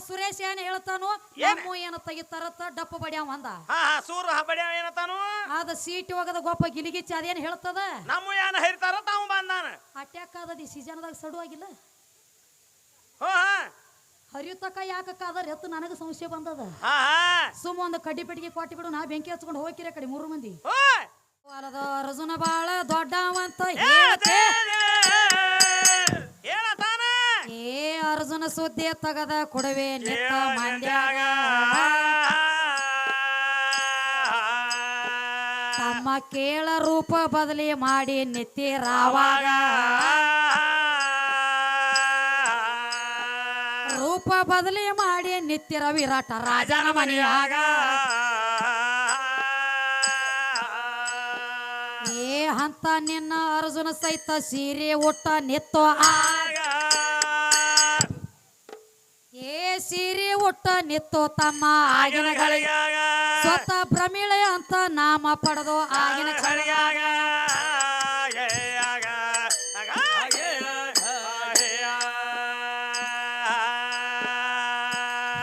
ಸುರೇಶ್ ಏನ್ ಹೇಳ್ತಾನು ಏನ್? ನಮ್ಮ ಏನು ತೆಗಿತಾರತ್ತ ಡಪ್ಪ ಬಡ್ಯಾವ ಅಂದ. ಹಾ ಹಾ ಸೂರು ಏನತಾನು? ಅದ ಸೀಟ್ ಹೋಗದ ಗೊಪ್ಪ ಗಿಲಿಗಿಚ್ಚ ಅದೇನ್ ಹೇಳ್ತದ? ನಮ್ಮ ಏನ ಹರಿತಾರ ತಾವು ಬಂದಾನ. ಅಟ್ಯಾಕ್ ಆದದ ಈ ಸೀಸನ್ದಾಗ ಸಡುವಾಗಿಲ್ಲ ಹೋ ಹಾ. ಹರಿಯುತ್ತಕ ಹೆತ್ತು ಎತ್ತು ನನಗ ಸಂಶಯ ಬಂದದ. ಹಾ ಹಾ. ಸುಮ್ಮ ಒಂದು ಕಡ್ಡಿ ಪೆಟ್ಟಿಗೆ ಕೊಟ್ಟಿ ಬಿಡು ನಾ ಬೆಂಕಿ ಹಚ್ಕೊಂಡು ಹೋಗಿರ ಕಡೆ ಮೂರು ಮಂದಿ. ಓಯ್ ಅಲ್ಲದ ರಜುನ ಬಾಳ ದೊಡ್ಡವಂತ ಸುದ್ದಿ ತಗದ ಕೊಡವೆ ನಿತ್ತ ಮಂಡ್ಯಾಗ ತಮ್ಮ ಕೇಳ ರೂಪ ಬದಲಿ ಮಾಡಿ ನಿತ್ತೀರಾವಾಗ ರೂಪ ಬದಲಿ ಮಾಡಿ ನಿತ್ಯರ ವಿರಾಟ ರಾಜನ ಮನೆಯಾಗ. ಏ ಹಂತ ನಿನ್ನ ಅರ್ಜುನ ಸಹಿತ ಸೀರೆ ಒಟ್ಟ ನಿತ್ತೋ ಆ. ಏ ಸೀರೆ ಉಟ್ಟ ನಿತ್ತೋ ತಮ್ಮ ಆಗಿನ ಗಳಿಗೆ ಸ್ವತಃ ಭ್ರಮಿಳೆ ಅಂತ ನಾಮ ಪಡೆದು ಆಗಿನ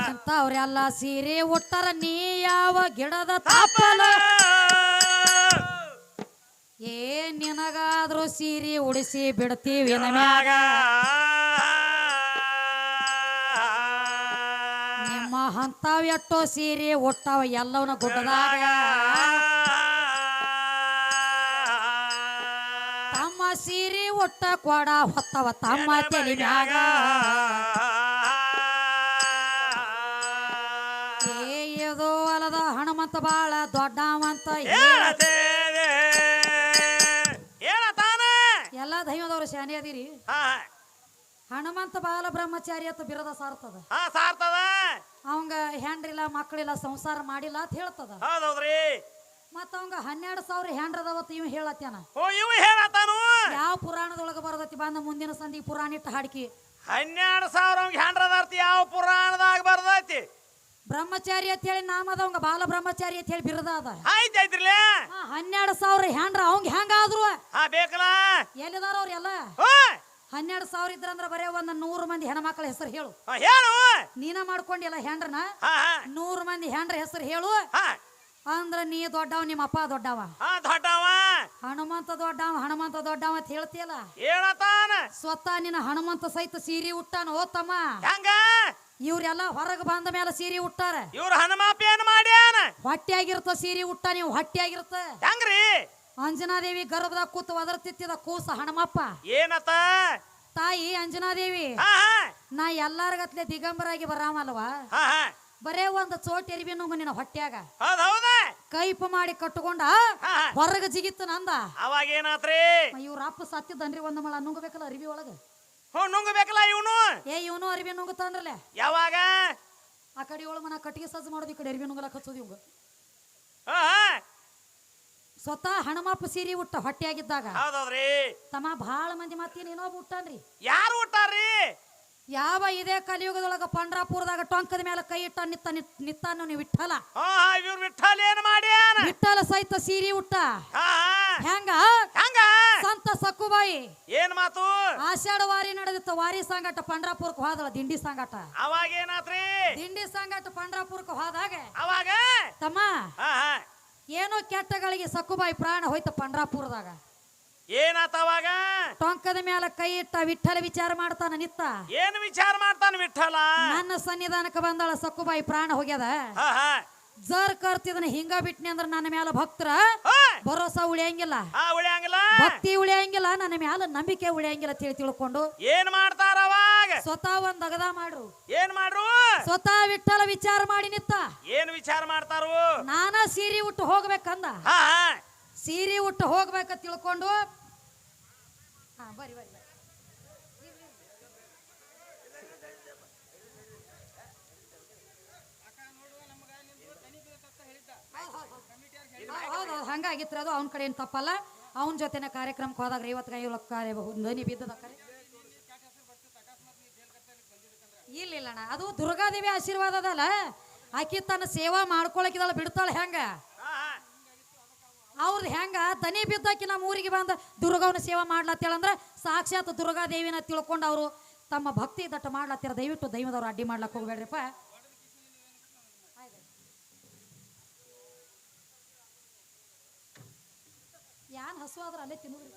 ಅಂತ ಅವ್ರೆಲ್ಲ ಸೀರೆ ಉಟ್ಟರ ನೀ ಯಾವ ಗಿಡದ ತಾಪಲ ಏ ನಿನಗಾದ್ರೂ ಸೀರೆ ಉಡಿಸಿ ಬಿಡ್ತೀವಿ ನಮ್ಯಾಗ ನಿಮ್ಮ ಹಂತಾವ್ ಎಟ್ಟೋ ಸೀರೆ ಒಟ್ಟಾವ ಎಲ್ಲವನ್ನ ಗುಡ್ಡದಾಗ. ತಮ್ಮ ಸೀರೆ ಒಟ್ಟ ಕೊಡ ಹೊತ್ತವ ತಮ್ಮ ತಲೆ ಮ್ಯಾಗ. ಏದೋ ಅಲದ ಹನುಮಂತ ಬಾಳ ದೊಡ್ಡವಂತ ಎಲ್ಲಾ ದೈವದವ್ರು ಶಾನೆ ಅದೀರಿ. ಹನುಮಂತ ಬಾಲ ಬ್ರಹ್ಮಚಾರಿ ಅಂತ ಬಿರದ ಸಾರ್ತದ. ಹಾ ಸಾರ್ತದ. ಅವಂಗ ಹೆಂಡ್ರಿಲ್ಲ ಮಕ್ಕಳಿಲ್ಲ ಸಂಸಾರ ಮಾಡಿಲ್ಲ ಅಂತ ಹೇಳ್ತದ. ಹೌದೌದ್ರಿ. ಮತ್ತ ಅವಂಗ ಹನ್ನೆರಡು ಸಾವಿರ ಹೆಂಡ್ರದವತ್ತು ಇವ್ ಹೇಳತ್ಯಾನ ಓ ಇವ ಯಾವ ಪುರಾಣದೊಳಗ ಬರದತಿ ಬಂದ ಮುಂದಿನ ಸಂದಿ ಪುರಾಣ ಇಟ್ಟು ಹಾಡ್ಕಿ. ಹನ್ನೆರಡು ಸಾವಿರ ಹ್ಯಾಂಡ್ರದಾರ್ತಿ ಯಾವ ಪುರಾಣದಾಗ ಬರದೈತಿ? ಬ್ರಹ್ಮಚಾರಿ ಅಂತ ಹೇಳಿ ನಾಮದ ಅವಂಗ ಬಾಲ ಬ್ರಹ್ಮಚಾರಿ ಅಂತ ಹೇಳಿ ಬಿರದ ಅದ. ಆಯ್ತು ಹನ್ನೆರಡು ಸಾವಿರ ಹೆಂಡ್ರ ಅವಂಗ ಹೆಂಗಾದ್ರು? ಹಾ ಬೇಕಲ್ಲ. ಎಲ್ಲಿದಾರ ಅವ್ರೆಲ್ಲ? ಹನ್ನೆರಡು ಸಾವಿರ ಇದ್ರಂದ್ರ ಬರೇ ಒಂದ್ ನೂರು ಮಂದಿ ಹೆಣ್ಮಕ್ಳ ಹೆಸರು ಹೇಳು. ಹೇಳು. ನೀನ ಮಾಡ್ಕೊಂಡಿಲ್ಲ ಹೆಂಡ್ರನ? ಹಾ ಹಾ. ನೂರು ಮಂದಿ ಹೆಂಡ್ರ ಹೆಸರು ಹೇಳು. ಹಾ. ಅಂದ್ರ ನೀ ದೊಡ್ಡವ ನಿಮ್ಮ ಅಪ್ಪ ದೊಡ್ಡವ. ಹಾ ದೊಡ್ಡವ. ಹನುಮಂತ ದೊಡ್ಡವ ಹನುಮಂತ ದೊಡ್ಡವ ಅಂತ ಹೇಳ್ತಿಯಲ್ಲ? ಹೇಳತಾನ. ಸ್ವತಃ ನಿನ್ನ ಹನುಮಂತ ಸಹಿತ ಸೀರೆ ಉಟ್ಟಾನ ಓ ತಮ್ಮ ಹೆಂಗ? ಇವ್ರೆಲ್ಲ ಹೊರಗೆ ಬಂದ ಮೇಲೆ ಸೀರೆ ಉಟ್ಟಾರ. ಇವ್ರ ಹನುಮಾಪಿ ಏನ್ ಮಾಡ್ಯಾನ? ಹೊಟ್ಟೆಯಾಗಿರ್ತ ಸೀರೆ ಉಟ್ಟ ನೀವು ಹೊಟ್ಟೆಯಾಗಿರ್ತ ಹೆಂಗ್ರಿ? ಅಂಜನಾದೇವಿ ಗರ್ಭದಾಗ ಕೂತು ಒದರ್ತಿತ್ತಿದ ಕೂಸ ಹಣಮಪ್ಪ. ಏನತ್ತ ತಾಯಿ ಅಂಜನಾದೇವಿ ನಾ ಎಲ್ಲಾರ್ಗತ್ಲೆ ದಿಗಂಬರಾಗಿ ಬರಾಮಲ್ವಾ? ಬರೇ ಒಂದು ಚೋಟ್ ಎರಿಬಿ ನುಂಗ ನಿನ್ನ ಹೊಟ್ಯಾಗ. ಕೈಪ ಮಾಡಿ ಕಟ್ಟುಕೊಂಡ ಹೊರಗ ಜಿಗಿತ್ತು ನಂದ. ಅವಾಗ ಏನಾತ್ರಿ? ಇವ್ರ ಅಪ್ಪ ಸತ್ತಿದ್ದನ್ರಿ ಒಂದ್ ಮಳ ನುಂಗಬೇಕಲ್ಲ ಅರಿವಿ ಒಳಗ? ಹ್ಞೂ ನುಂಗಬೇಕಲ್ಲ ಇವನು. ಏ ಇವನು ಅರಿವಿ ನುಂಗುತ್ತಾನ್ರಲೆ ಯಾವಾಗ? ಆ ಕಡೆ ಒಳಗ ಮನ ಕಟ್ಟಿಗೆ ಸಜ್ಜು ಮಾಡೋದು ಈ ಕಡೆ ಅರಿವಿ ನುಂಗಲಕ್ ಹಚ್ಚೋದು ಇವಂಗ. ಸ್ವತಃ ಹಣಮಪ್ಪ ಸೀರಿ ಉಟ್ಟ ಹೊಟ್ಟೆಯಾಗಿದ್ದಾಗ ಹೌದೌದ್ರಿ. ತಮ್ಮ ಬಹಳ ಮಂದಿ ಮತ್ತೇನು ಇನ್ನೊಬ್ಬ ಹುಟ್ಟಾನ್ರಿ ಯಾರು ಹುಟ್ಟಾರ್ರಿ? ಯಾವ ಇದೇ ಕಲಿಯುಗದೊಳಗ ಪಂಡ್ರಾಪುರದಾಗ ಟೊಂಕದ ಮೇಲೆ ಕೈ ಇಟ್ಟ ನಿತ್ತ ನಿತ್- ನಿತ್ತಾನು ನೀವು ವಿಠಲ. ಇವ್ರು ವಿಠಲ್ ಏನ್ ಮಾಡ್ಯಾನ? ವಿಠಲ ಸಹಿತ ಸೀರಿ ಉಟ್ಟ. ಹೆಂಗ? ಹೆಂಗ? ಸಂತ ಸಕ್ಕುಬಾಯಿ. ಏನ್ ಮಾತು? ಆಷಾಢ ವಾರಿ ನಡೆದಿತ್ತು ವಾರಿ ಸಂಗಟ ಪಂಡ್ರಾಪುರಕ್ಕೆ ಹೋದಳ ದಿಂಡಿ ಸಂಗಟ. ಅವಾಗ ಏನಾತ್ರಿ? ದಿಂಡಿ ಸಂಗಟ ಪಂಡ್ರಾಪುರಕ್ಕೆ ಹೋದಾಗ ಅವಾಗ? ತಮ್ಮ ಏನೋ ಕೆಟ್ಟಗಳಿಗೆ ಸಕ್ಕುಬಾಯಿ ಪ್ರಾಣ ಹೋಯ್ತ ಪಂಡ್ರಾಪುರದಾಗ. ಏನಾತವಾಗ ಟೊಂಕದ ಮೇಲೆ ಕೈ ಇಟ್ಟ ವಿಠಲ ವಿಚಾರ ಮಾಡ್ತಾನ ನಿತ್ತ. ಏನ್ ವಿಚಾರ ಮಾಡ್ತಾನ ವಿಠಲ ನನ್ನ ಸನ್ನಿಧಾನಕ್ಕೆ ಬಂದಾಳ ಸಕ್ಕುಬಾಯಿ ಪ್ರಾಣ ಹೋಗ್ಯದ. ಜರ್ ಕರ್ತಿದನ ಹಿಂಗ ಬಿಟ್ನಿ ಅಂದ್ರ ನನ್ನ ಮ್ಯಾಲ ಭಕ್ತರ ಭರೋಸ ಉಳಿಯಂಗಿಲ್ಲ. ಭಕ್ತಿ ಉಳಿಯಂಗಿಲ್ಲ ನನ್ನ ಮ್ಯಾಲ ನಂಬಿಕೆ ಉಳಿಯಂಗಿಲ್ಲ ತಿಳಿ ತಿಳ್ಕೊಂಡು. ಏನ್ ಮಾಡ್ತಾರ ಸ್ವತಃ ಒಂದ್ ಅಗದ ಮಾಡ್ರು. ಏನ್ ಮಾಡ್ರು? ಸ್ವತಃ ವಿಠಲ ವಿಚಾರ ಮಾಡಿ ನಿತ್ತ. ಏನ್ ವಿಚಾರ ಮಾಡ್ತಾರು? ನಾನ ಸೀರೆ ಉಟ್ಟು ಹೋಗ್ಬೇಕಂದ. ಸೀರೆ ಉಟ್ಟು ಹೋಗ್ಬೇಕ ತಿಳ್ಕೊಂಡು. ಹಾ ಬರ್ರಿ ಬರ್ರಿ ಬರ್ರಿ. ಹೌದು ಹಂಗಾಗಿತ್ತು ಅದು ಅವನ ಕಡೆ ಏನು ತಪ್ಪಲ್ಲ. ಅವನ ಜೊತೆನ ಕಾರ್ಯಕ್ರಮಕ್ಕೆ ಹೋದಾಗ ಐವತ್ತು ಕೈ ಕಾರ್ಯ ಧ್ವನಿ ಬಿದ್ದದ ಕರೆ ಇಲ್ಲ ಇಲ್ಲ ಅಣ್ಣ ಅದು ದುರ್ಗಾದೇವಿ ಆಶೀರ್ವಾದ ಅದಲ್ಲ. ಆಕಿ ತನ್ನ ಸೇವಾ ಮಾಡ್ಕೊಳಕಿದಳ ಬಿಡ್ತಾಳೆ ಹೆಂಗ? ಅವ್ರದ್ದು ಹೆಂಗ? ದನಿ ಬಿದ್ದಾಕಿ ನಮ್ಮ ಊರಿಗೆ ಬಂದ ದುರ್ಗವನ ಸೇವಾ ಮಾಡ್ಲತ್ತೇಳಂದ್ರ ಸಾಕ್ಷಾತ್ ದುರ್ಗಾದೇವಿನ ತಿಳ್ಕೊಂಡು ಅವರು ತಮ್ಮ ಭಕ್ತಿ ದಟ್ಟ ಮಾಡ್ಲತ್ತೀರ. ದಯವಿಟ್ಟು ದೈವದವ್ರು ಅಡ್ಡಿ ಮಾಡ್ಲಕ್ ಹೋಗ್ಬೇಡ್ರಿಪ್ಪ. ಯಾನ್ ಹಸು ಆದ್ರ ಅಲ್ಲೇ ತಿನ್ನುದ್ರಿ.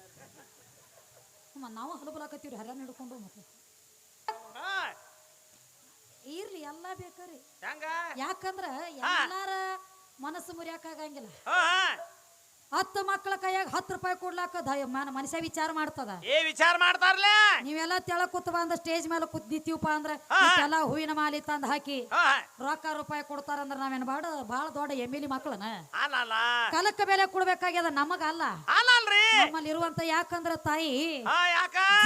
ನಾವು ಹಲಬಲಾಕತ್ತೀವ್ರಿ ಹರ್ಯಾಣ ಹಿಡ್ಕೊಂಡು ಮತ್ತೆ ಇರ್ಲಿ ಎಲ್ಲ ಬೇಕ್ರಿ. ಹೆಂಗ? ಯಾಕಂದ್ರ ಎಲ್ಲಾರ ಮನಸ್ಸು ಮುರಿಯಾಕಾಗಂಗಿಲ್ಲ. ಹತ್ತು ಮಕ್ಕಳ ಕೈಯಾಗ ಹತ್ತು ರೂಪಾಯಿ ಕೊಡ್ಲಾಕ ಮನುಷ್ಯ ವಿಚಾರ ಮಾಡ್ತದ. ಏ ವಿಚಾರ ಮಾಡ್ತಾರ್ಲೆ? ನೀವೆಲ್ಲ ತೆಳ ಕೂತ್ ಬಂದ ಸ್ಟೇಜ್ ಮೇಲೆ ಕುದ್ದಿತ್ತೀವಪ್ಪ ನಿಂತೀವಪ್ಪ ಅಂದ್ರ ಹಾ. ಎಲ್ಲ ಹೂವಿನ ಮಾಲಿ ತಂದ ಹಾಕಿ. ರೊಕ್ಕ ರೂಪಾಯಿ ಕೊಡ್ತಾರ ಅಂದ್ರ ನಾವೇನ್ ಬಾಡ ಬಾಳ ದೊಡ್ಡ ಎಮ್ಮಿಲಿ ಮಕ್ಕಳನ ಕಲಕ್ಕ ಬೆಲೆ ಕೊಡ್ಬೇಕಾಗ್ಯದ ನಮಗ ಅಲ್ಲ. ನಮ್ಮಲ್ಲಿ ಇರುವಂತ ಯಾಕಂದ್ರ ತಾಯಿ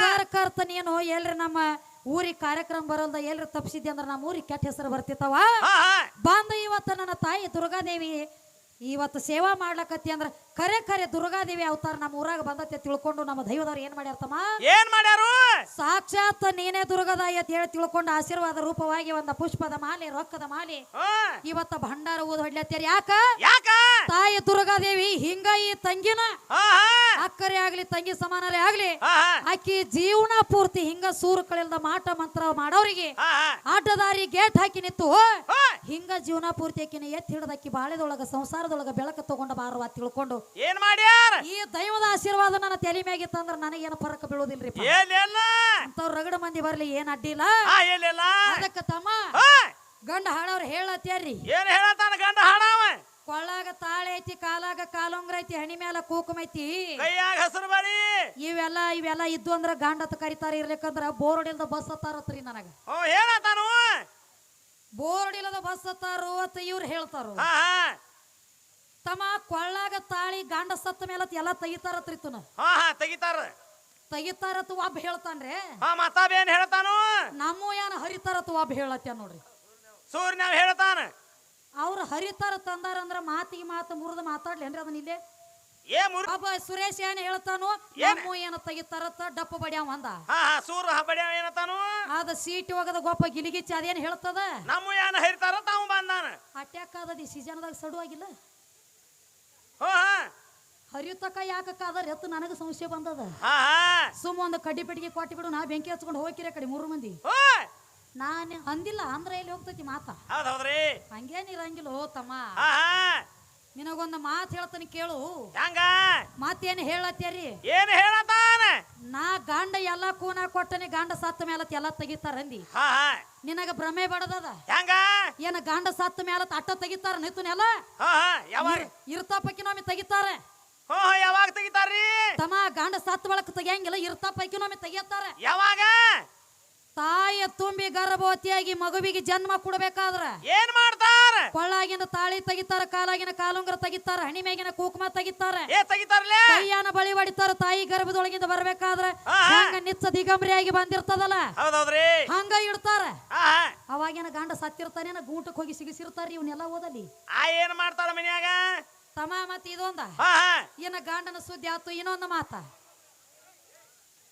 ಸರ್ಕರ್ತ ನೀನು ಎಲ್ರಿ ನಮ್ಮ ಊರಿಗೆ ಕಾರ್ಯಕ್ರಮ ಬರಲ್ದ ಎಲ್ರಿ ತಪ್ಸಿದ್ದೆ ಅಂದ್ರೆ ನಮ್ಮ ಊರಿಗೆ ಕೆಟ್ಟ ಹೆಸರು ಬರ್ತಿತ್ತವ? ಬಂದ ಇವತ್ತ ನನ್ನ ತಾಯಿ ದುರ್ಗಾದೇವಿ ಇವತ್ತು ಸೇವಾ ಮಾಡ್ಲಕತ್ತಿ ಅಂದ್ರ ಕರೆ ಕರೆ ದುರ್ಗಾದೇವಿ ಅವತಾರ ನಮ್ಮ ಊರಾಗ ಬಂದತ್ತೆ ತಿಳ್ಕೊಂಡು ನಮ್ಮ ದೈವದವ್ರು ಏನ್ ಮಾಡ್ಯಾರ್ತಮ್ಮ? ಏನ್ ಮಾಡ್ಯಾರು? ಸಾಕ್ಷಾತ್ ನೀನೇ ದುರ್ಗದಾಯಿ ಅಂತ ಹೇಳಿ ತಿಳ್ಕೊಂಡು ಆಶೀರ್ವಾದ ರೂಪವಾಗಿ ಒಂದ ಪುಷ್ಪದ ಮಾಲೆ ರೊಕ್ಕದ ಮಾಲೆ ಇವತ್ತ ಭಂಡಾರ ಊದ ಹೊಡ್ಲತ್ತೀರಿ ಯಾಕ? ತಾಯಿ ದುರ್ಗಾದೇವಿ ಹಿಂಗ ಈ ತಂಗಿನ ಅಕ್ಕರೆ ಆಗ್ಲಿ ತಂಗಿ ಸಮಾನರೇ ಆಗ್ಲಿ? ಆಕಿ ಜೀವನ ಪೂರ್ತಿ ಹಿಂಗ ಸೂರು ಕಳಿಲ್ದ ಮಾಟ ಮಂತ್ರ ಮಾಡೋರಿಗೆ ಹಾ ಗೇಟ್ ಹಾಕಿ ನಿತ್ತು. ಹಿಂಗ ಜೀವನ ಪೂರ್ತಿ ಆಕಿನ ಎತ್ತಿ ಹಿಡ್ದಕ್ಕಿ ಬಾಳೆದೊಳಗ ಸಂಸಾರದೊಳಗ ಬೆಳಕ ತಗೊಂಡ ಬಾರವ ತಿಳ್ಕೊಂಡು ಏನ್ ಮಾಡ್ಯಾರ? ಈ ದೈವದ ಆಶೀರ್ವಾದ ನನ್ನ ತಲೆ ಮ್ಯಾಗಿತ್ತಂದ್ರ ನನಗೇನು ಫರಕ ಬೀಳೋದಿಲ್ರಿ ಅಂತವ್ರು ರಗಡ ಮಂದಿ ಬರ್ಲಿ ಏನ್ ಅಡ್ಡಿಲ್ಲ ಅದಕ್ಕ ತಮ್ಮ ಗಂಡ ಹಾಡವ್ರ ಹೇಳತ್ಯಾರ್ರಿ. ಏನ್ ಹೇಳತ್ತಾನ ಗಂಡ ಹಾಡಾವ ಕೊಳ್ಳಾಗ ತಾಳೆ ಐತಿ ಕಾಲಾಗ ಕಾಲೊಂಗ್ರ ಐತಿ ಹಣಿ ಮ್ಯಾಲ ಕೂಕುಮ ಐತಿ. ಕೈಯಾಗ ಹಸಿರು ಬರಿ ಇವೆಲ್ಲ ಇವೆಲ್ಲ ಇದ್ದು ಅಂದ್ರ ಗಾಂಡತ್ ಕರಿತಾರ ಇರ್ಲಿಕ್ಕಂದ್ರ ಬೋರ್ಡ್ ಇಲ್ದ ಬಸ್ ಹತ್ತಾರತ್ರಿ ನನಗ. ಬೋರ್ಡ್ ಇಲ್ಲದ ಬಸ್ ಹತ್ತಾರು ಅಂತ ಇವ್ರು ಹೇಳ್ತಾರು. ಹಾ ಹಾ. ತಮ್ಮ ಕೊಳ್ಳಾಗ ತಾಳಿ ಗಂಡ ಸತ್ತ ಮೇಲೆ ಎಲ್ಲ ತೆಗಿತಾರತ್ರಿ ತುನ ಹಾ ಹಾ ತೆಗಿತಾರ. ತೆಗಿತಾರತ್ ಒಬ್ಬ ಹೇಳ್ತಾನ್ರಿ. ಹಾ ಮತ್ತಾಬೇನ್ ಹೇಳ್ತಾನು? ನಮ್ಮ ಏನ್ ಹರಿತಾರತ್ ಒಬ್ಬ ಹೇಳತ್ಯ ನೋಡ್ರಿ. ಸೂರ್ಯ ಹೇಳ್ತಾನ. ಅವ್ರ ಹರಿತಾರ ತಂದಾರ ಅಂದ್ರ ಮಾತಿಗೆ ಮಾತು ಮುರಿದು ಮಾತಾಡ್ಲೇನ್ರಿ ಅದನ್ನ ಇಲ್ಲೇ? ಏ ಮುರ್ ಒಬ್ಬ ಸುರೇಶ್ ಏನ್ ಹೇಳ್ತಾನು? ಎಮ್ಮು ಏನ ತೆಗಿತಾರತ್ತ? ಡಪ್ಪ ಬಡ್ಯಾವ ಅಂದ. ಹಾ ಹಾ ಸೂರ್ ಬಡಿಯ ಏನತಾನು ಅದ ಸೀಟ್ ಹೋಗದ ಗೊಪ್ಪ ಗಿಲಿಗಿಚ್ಚ ಅದೇನ್ ಹೇಳ್ತದ? ನಮ್ಮ ಏನ ಹರಿತಾರ ತಾವು ಬಂದಾನ. ಅಟ್ಯಾಕ್ ಆದದಿ ಸೀಸನ್ದಾಗ ಸಡುವಾಗಿಲ್ಲ ಹೋ ಹಾ. ಹರಿಯುತ್ತಕ ಯಾಕಕ್ಕಾದ ಎತ್ತು ನನಗ ಸಂಶಯ ಬಂದದ. ಸುಮ್ಮ ಒಂದು ಕಡ್ಡಿ ಪೆಟ್ಟಿಗೆ ಕೊಟ್ಟಿ ಬಿಡು ನಾ ಬೆಂಕಿ ಹಚ್ಕೊಂಡು ಹೋಗಿರ ಕಡೆ ಮೂರು ಮಂದಿ. ನಾನು ಅಂದಿಲ್ಲ ಅಂದ್ರೆ ಎಲ್ಲಿ ಹೋಗ್ತೈತಿ ಮಾತಾ? ಹೌದ್ ಹೌದ್ರಿ. ಹಂಗೇನಿರಂಗಿಲ್ಲ ಓ ತಮ್ಮ. ಹಾ ಹಾ. ನಿನಗೊಂದು ಮಾತು ಹೇಳ್ತಾನೆ ಕೇಳು. ಹಂಗ? ಮಾತೇನು ಹೇಳತ್ತೇರಿ? ಏನ್ ಹೇಳತಾನ ನಾ ಗಂಡ ಎಲ್ಲ ಕೂನ ಕೊಟ್ಟನೆ ಗಂಡ ಸತ್ತ ಮೇಲೆ ಎಲ್ಲ ತೆಗಿತಾರ ಅಂದಿ. ಹಾ ನಿನಗ ಭ್ರಮೆ ಬಡದದ? ಹೆಂಗ? ಏನ ಗಂಡ ಸತ್ತ ಮೇಲೆ ಅಟ್ಟ ತೆಗಿತಾರ ನಿತ್ತನೆಲ್ಲ ಹಾ ಹಾ. ಯಾವಾಗ? ತೆಗಿತಾರೆ? ಹೋ ಹೋ ಯಾವಾಗ ತೆಗಿತಾರ್ರಿ? ತಮ್ಮ ಗಂಡ ಸತ್ತ ಬಳಕ ತೆಗಿಯಂಗಿಲ್ಲ ಇರ್ತಾಪಕ್ಕಿನೊಮ್ಮೆ ತೆಗಿತಾರ ಯಾವಾಗ? ತಾಯಿಯ ತುಂಬಿ ಗರ್ಭವತಿಯಾಗಿ ಮಗುವಿಗೆ ಜನ್ಮ ಕೊಡಬೇಕಾದ್ರ ಏನ್ ಮಾಡ್ತಾರ? ಕೊಳ್ಳಾಗಿನ ತಾಳಿ ತೆಗಿತಾರ ಕಾಲಾಗಿನ ಕಾಲುಂಗರ ತೆಗಿತಾರ ಹಣಿ ಮೇಗಿನ ಕುಕುಮ ತೆಗಿತಾರ. ಏ ತೆಗಿತಾರ್ಲೆ ಕೈಯಾನ ಬಳಿ ಹೊಡಿತಾರ ತಾಯಿ ಗರ್ಭದೊಳಗಿಂದ ಬರ್ಬೇಕಾದ್ರ. ಹಂಗ ನಿಚ್ಚ ದಿಗಂಬರಿಯಾಗಿ ಬಂದಿರ್ತದಲ್ಲ? ಹಂಗ ಇಡ್ತಾರ. ಅವಾಗಿನ ಗಂಡ ಸತ್ತಿರ್ತಾನೇನ ಗೂಟಕ್ಕೆ ಹೋಗಿ ಸಿಗಿಸಿರ್ತಾರ ಇವನ್ನೆಲ್ಲ ಓದಲಿ? ಆ ಏನ್ ಮಾಡ್ತಾರ ಮನ್ಯಾಗ? ತಮಾ ಮತ್ ಇದೊಂದ. ಏನ ಗಂಡನ ಸುದ್ದಿ ಆತು ಇನ್ನೊಂದು ಮಾತ.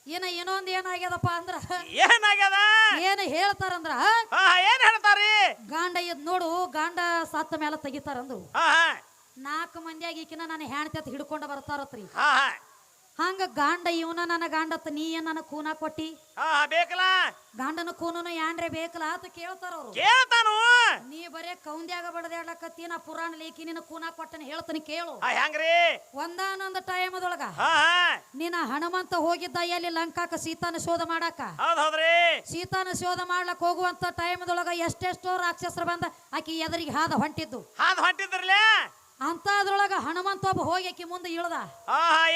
ಏನ ಇನ್ನೊಂದ್ ಏನಾಗ್ಯದಪ್ಪ ಅಂದ್ರ? ಏನಾಗ್ಯದ ಏನ್ ಹೇಳ್ತಾರಂದ್ರ? ಏನ್ ಹೇಳ್ತಾರಿ? ಗಾಂಡ ಇದ್ ನೋಡು ಗಾಂಡ ಸತ್ತ ಮೇಲೆ ತೆಗಿತಾರಂದು. ಹಾ ಹಾ. ನಾಲ್ಕು ಮಂದಿಯಾಗಿ ಈಕಿನ ನಾನು ಹೆಣ್ತಿ ಅಂತ ಹಿಡ್ಕೊಂಡ ಬರ್ತಾರತ್ರಿ. ಹಂಗ ಗಾಂಡ ಇವನ ನನ್ನ ಗಂಡತ್ ನೀ ಏನ್ ನನ್ನ ಕೂನ ಕೊಟ್ಟಿ? ಬೇಕಲ್ಲ? ಗಾಂಡನ ಕೂನನು ಯಾಂಡ್ರೆ ಬೇಕಲ್ಲ ಅಂತ ಕೇಳ್ತಾರ ಅವ್ರು. ಕೇಳ್ತಾನು? ನೀ ಬರೇ ಕೌಂದ್ಯಾಗ ಬಡದಾಡ್ಲಕತ್ತಿ ನಾ ಪುರಾಣ ಲೇಖಿ ನಿನ್ನ ಕೂನ ಕೊಟ್ಟನ ಹೇಳ್ತಾನೆ ಕೇಳು. ಹೆಂಗ್ರಿ ಒಂದಾನೊಂದು ಟೈಮದೊಳಗ ನಿನ್ನ ಹನುಮಂತ ಹೋಗಿದ್ದ ಎಲ್ಲಿ ಲಂಕಾಕ ಸೀತಾನ ಶೋಧ ಮಾಡಾಕ? ಹೌದ್ರಿ. ಸೀತಾನ ಶೋಧ ಮಾಡ್ಲಕ್ ಹೋಗುವಂತ ಟೈಮದೊಳಗ ಎಷ್ಟೆಷ್ಟೋ ರಾಕ್ಷಸರು ಬಂದ ಆಕಿ ಎದರಿಗೆ ಹಾದ ಹೊಂಟಿದ್ದು. ಹಾದ ಹೊಂಟಿದ್ರಲ್ಲ? ಅಂತದ್ರೊಳಗ ಹನುಮಂತ ಒಬ್ಬ ಹೋಗಿ ಆಕಿ ಮುಂದೆ ಇಳ್ದ.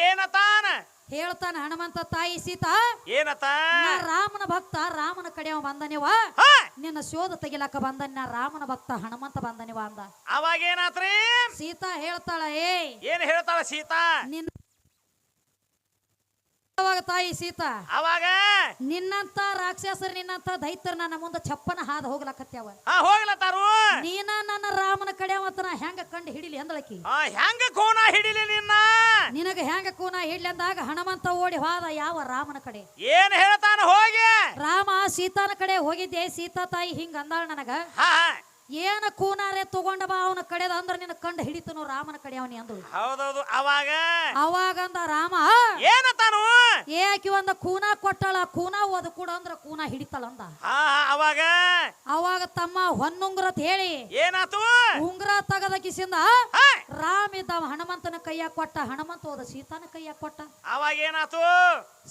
ಏನತಾನ? ಹೇಳ್ತಾನ ಹನುಮಂತ ತಾಯಿ ಸೀತಾ ಏನತ ನಾ ರಾಮನ ಭಕ್ತ ರಾಮನ ಕಡೆ ಅವ ಬಂದನಿವ. ಹಾ! ನಿನ್ನ ಶೋಧ ತೆಗಿಲಕ್ಕ ಬಂದನ್ ನಾ ರಾಮನ ಭಕ್ತ ಹನುಮಂತ ಬಂದನಿವ ಅಂದ. ಅವಾಗ ಏನಾತ್ರಿ ಸೀತಾ ಹೇಳ್ತಾಳ ಏ ಏನ್ ಹೇಳ್ತಾಳ ಸೀತಾ? ನಿನ್ನ ಅವಾಗ ತಾಯಿ ಸೀತಾ ಅವಾಗ? ನಿನ್ನಂತ ರಾಕ್ಷಸರು ನಿನ್ನಂತ ದೈತ್ಯರು ನನ್ನ ಮುಂದೆ ಚಪ್ಪನ ಹಾದ ಹೋಗ್ಲಕತ್ಯಾವ ಹಾ ಹೋಗ್ಲತ್ತಾರು ನೀನ ನನ್ನ ರಾಮನ ಕಡೆ ಮತ್ತ ನಾ ಹೆಂಗ ಕಂಡು ಹಿಡಿಲಿ ಅಂದಳಕಿ. ಹೆಂಗ ಕೋನ ಹಿಡಿಲಿ ನಿನ್ನ? ನಿನಗ ಹೆಂಗ ಕೋನ ಹಿಡ್ಲಿ ಅಂದಾಗ ಹನುಮಂತ ಓಡಿ ಹೋದ ಯಾವ ರಾಮನ ಕಡೆ? ಏನ್ ಹೇಳ್ತಾನ ಹೋಗಿ? ರಾಮ ಸೀತಾನ ಕಡೆ ಹೋಗಿದ್ದೆ ಸೀತಾ ತಾಯಿ ಹಿಂಗ ಅಂದಾಳ ನನಗ. ಏನ ಕೂನಾರೆ ತಗೊಂಡ ಬಾ ಅವನ ಕಡೆದ ಅಂದ್ರ ನಿನ್ನ ಕಂಡು ಹಿಡಿತನು ರಾಮನ ಕಡೆ ಅವನಿ ಅಂದ್ರು ಹೌದೌದು ಅವಾಗ? ಅವಾಗಂದ ರಾಮ ಏನತ್ತಾನು ಆಕಿ ಒಂದ ಕೂನ ಕೊಟ್ಟಳ ಕೂನ ಓದ ಕೂಡ ಅಂದ್ರ ಕೂನ ಹಿಡಿತಾಳ ಅಂದ. ಹಾ ಅವಾಗ? ಅವಾಗ ತಮ್ಮ ಹೊನ್ನುಂಗ್ರತ್ ಹೇಳಿ ಏನಾತು? ಉಂಗ್ರ ತಗದ ಕಿಸಿಂದ ಹಾ, ರಾಮ ಇದ್ದ ಹನುಮಂತನ ಕೈಯಾಗ ಕೊಟ್ಟ ಹನುಮಂತ ಹೋದ ಸೀತಾನ ಕೈಯಾಗ ಕೊಟ್ಟ. ಅವಾಗ ಏನಾತು?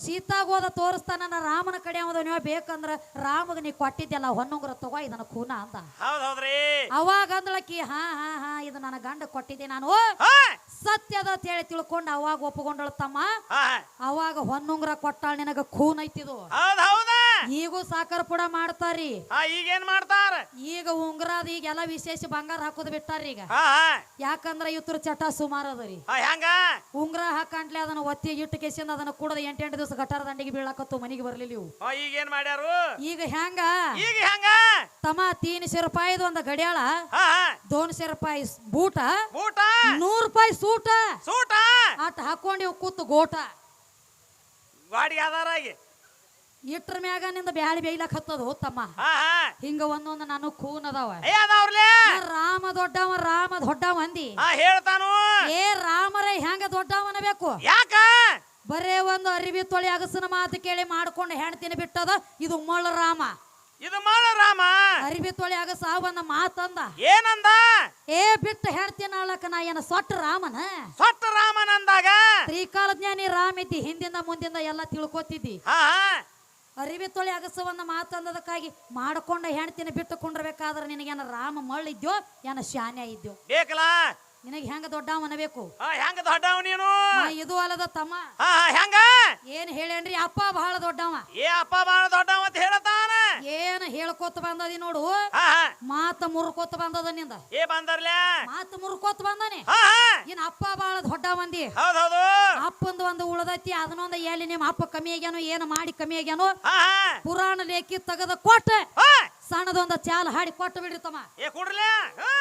ಸೀತಾಗ ಹೋದ ತೋರಿಸ್ತಾನ ನನ್ನ ರಾಮನ ಕಡೆ ಅವದ ನೀವು ಬೇಕಂದ್ರ ರಾಮಗ ನೀ ಕೊಟ್ಟಿದ್ದೆಲ್ಲ ಹೊನ್ನುಂಗ್ರ ತಗೋ ಇದನ್ನ ಕೂನ ಅಂದ. ಹೌದ್ ಹೌದ್ರಿ. ಅವಾಗ ಅಂದಳಕಿ ಹಾ ಹಾ ಹಾ ಇದು ನನ್ನ ಗಂಡ ಕೊಟ್ಟಿದ್ದೆ ನಾನು. ಸತ್ಯದ ಅಂತ ಹೇಳಿ ತಿಳ್ಕೊಂಡು ಅವಾಗ ಒಪ್ಪಗೊಂಡಳ ತಮ್ಮ. ಹಾ ಅವಾಗ ಹೊನ್ನುಂಗ್ರ ಕೊಟ್ಟಾಳ ನಿನಗ ಖೂನ್ ಐತಿದು ಹೌದ್ ಹೌದ. ಈಗೂ ಸಾಕರ ಪುಡ ಮಾಡ್ತಾರಿ ಹಾ ಈಗೇನ್ ಮಾಡ್ತಾರ? ಈಗ ಉಂಗ್ರಾದ ಈಗೆಲ್ಲ ವಿಶೇಷ ಬಂಗಾರ ಹಾಕೋದ್ ಬಿಟ್ಟಾರಿ ಈಗ. ಹಾ ಯಾಕಂದ್ರ ಇವ್ರ ಚಟ ಸುಮಾರು ಅದರಿ. ಹಾ ಹೆಂಗ? ಉಂಗ್ರ ಹಾಕಂಡ್ಲೆ ಅದನ್ನ ಒತ್ತಿ ಇಟ್ಟು ಕೇಸಿಂದ ಅದನ್ನ ಕೂಡದ ಎಂಟೆಂಟು ದಿವಸ ಗಟಾರ ದಂಡಿಗೆ ಬೀಳಾಕತ್ತು ಮನಿಗೆ ಬರ್ಲಿಲ್ಲ ಇವು. ಹಾ ಈಗೇನ್ ಮಾಡ್ಯಾರು? ಈಗ ಹೆಂಗ? ಈಗ ಹೆಂಗ? ತಮ್ಮ ತೀನಶೆ ರೂಪಾಯಿ ಒಂದ ಗಡಿಯಾಳ ಹಾ ಹಾ. ದೋನ್ಶೆ ರೂಪಾಯಿ ಬೂಟ ಊಟ ನೂರ್ ರೂಪಾಯಿ ಸೂಟ. ಸೂಟ? ಆಟ ಹಾಕೊಂಡಿ ಕೂತು ಗೋಟ. ಗಾಡಿ ಆಧಾರಾಗಿ ಇಟ್ರ ಮ್ಯಾಗ ನಿಂದ ಬ್ಯಾಳಿ ಬೇಯ್ಲಕ್ ಹತ್ತದ ತಮ್ಮ. ಹಾ ಹಾ. ಹಿಂಗ ಒಂದೊಂದು ನಾನು ಕೂನ್ ಅದಾವ. ರಾಮ ದೊಡ್ಡವ ರಾಮ ದೊಡ್ಡವ ಅಂದಿ. ಹೇಳ್ತಾನು. ಏ ರಾಮರ ಹೆಂಗ ದೊಡ್ಡವನ ಬೇಕು? ಯಾಕ? ಬರೇ ಒಂದು ಅರಿವಿ ತೊಳಿ ಅಗಸನ ಮಾತು ಕೇಳಿ ಮಾಡ್ಕೊಂಡು ಹೆಣ್ತಿನ ಬಿಟ್ಟದ ಇದು ಮೊಳ ರಾಮ. ಇದು ಮಾಡ ರಾಮ. ಅರಿವಿ ತೊಳಿ ಅಗಸ ಒಂದ ಮಾತಂದ. ಏನಂದ? ಏ ಬಿಟ್ಟು ಹೆಣ್ತಿನ ಅಳಕ ನಾ ಏನ ಸೊಟ್ಟ ರಾಮನ? ಸೊಟ್ಟ ರಾಮನಂದಾಗ? ತ್ರಿಕಾಲ ಜ್ಞಾನಿ ರಾಮ ಇದ್ದಿ ಹಿಂದಿಂದ ಮುಂದಿಂದ ಎಲ್ಲ ತಿಳ್ಕೊತಿದ್ದಿ. ಅರಿವಿ ತೊಳೆ ಅಗಸವನ್ನ ಮಾತಂದದಕ್ಕಾಗಿ ಮಾಡ್ಕೊಂಡ ಹೆಣ್ತಿನ ಬಿಟ್ಟು ಕುಂಡ್ರಬೇಕಾದ್ರೆ ನಿನಗೇನ ರಾಮ ಮಳ್ಳಿದ್ಯೋ ಏನ ಶಾನ್ಯ ಇದ್ಯೋ? ಬೇಕಲ್ಲ? ನಿನಗೆ ಹೆಂಗ ದೊಡ್ಡವನ ಬೇಕು? ಹೆಂಗ ದೊಡ್ಡವ ನೀನು? ಇದು ಅಲ್ಲದ ತಮ್ಮ. ಹೆಂಗ? ಏನ್ ಹೇಳೇನ್ರಿ ಅಪ್ಪ ಬಹಳ ದೊಡ್ಡವ. ಏ ಅಪ್ಪ ಬಹಳ ಏನ್ ಹೇಳ್ಕೊತ ಬಂದದಿ ನೋಡು. ಮಾತ ಮುರ್ಕೋತ ಬಂದದ ನಿಂದ. ಏ ಬಂದರ್ಲೆ? ಮಾತ ಮುರ್ಕೋತ ಬಂದಾನೆ. ಇನ್ ಅಪ್ಪ ಬಾಳ ದೊಡ್ಡ ಮಂದಿ. ಅಪ್ಪಂದ ಒಂದು ಉಳದೈತಿ ಅದನ್ನೊಂದ ಎಲ್ಲಿ ನಿಮ್ಮ ಅಪ್ಪ ಕಮ್ಮಿ ಆಗ್ಯಾನು ಏನು ಮಾಡಿ ಕಮ್ಮಿ ಆಗ್ಯಾನು ಪುರಾಣ ಲೇಖಿ ತೆಗೆದ ಕೊಟ್ಟ ಸಣ್ಣದೊಂದ ಚಾಲ ಹಾಡಿ ಕೊಟ್ಟು ಬಿಡ್ರಿ ತಮ್ಮ. ಏ ಕುಡ್ರಲೆ? ಹಾ.